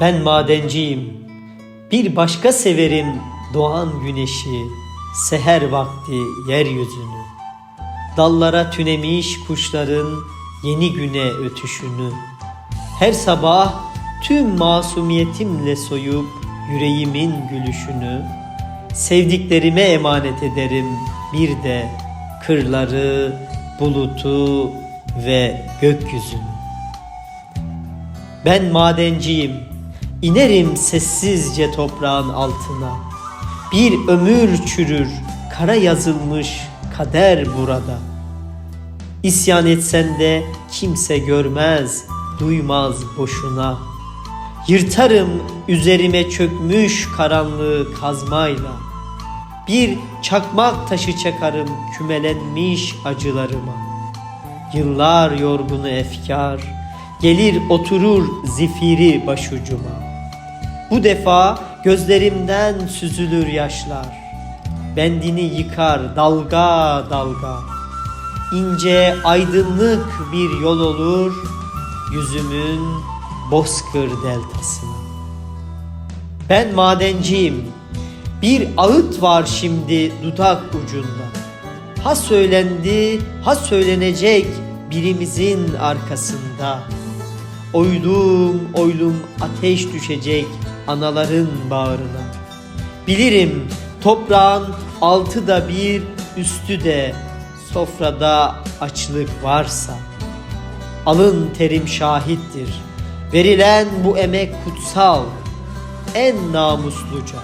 Ben madenciyim. Bir başka severim doğan güneşi, seher vakti yeryüzünü. Dallara tünemiş kuşların yeni güne ötüşünü. Her sabah tüm masumiyetimle soyup yüreğimin gülüşünü. Sevdiklerime emanet ederim bir de kırları, bulutu ve gökyüzünü. Ben madenciyim. İnerim sessizce toprağın altına. Bir ömür çürür, kara yazılmış kader burada. İsyan etsen de kimse görmez, duymaz boşuna. Yırtarım üzerime çökmüş karanlığı kazmayla. Bir çakmak taşı çakarım kümelenmiş acılarıma. Yıllar yorgunu efkar gelir oturur zifiri başucuma. Bu defa gözlerimden süzülür yaşlar. Bendini yıkar dalga dalga. İnce aydınlık bir yol olur yüzümün bozkır deltasına. Ben madenciyim. Bir ağıt var şimdi dudak ucunda. Ha söylendi, ha söylenecek birimizin arkasında. Oylum oylum ateş düşecek anaların bağrına. Bilirim toprağın altı da bir, üstü de sofrada açlık varsa. Alın terim şahittir. Verilen bu emek kutsal, en namusluca.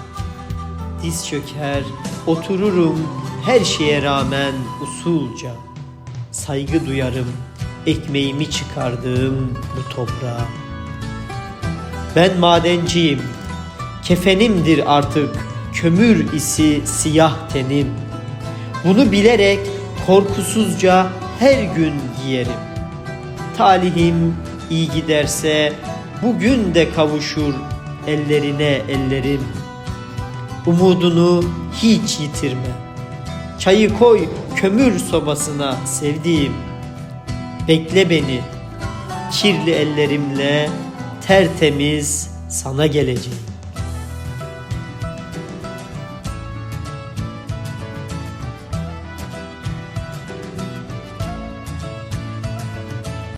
Diz çöker, otururum her şeye rağmen usulca. Saygı duyarım ekmeğimi çıkardığım bu toprağa. Ben madenciyim. Kefenimdir artık kömür isi siyah tenim. Bunu bilerek korkusuzca her gün giyerim. Talihim iyi giderse bugün de kavuşur ellerine ellerim. Umudunu hiç yitirme. Çayı koy kömür sobasına sevdiğim. Bekle beni. Kirli ellerimle tertemiz sana geleceğim.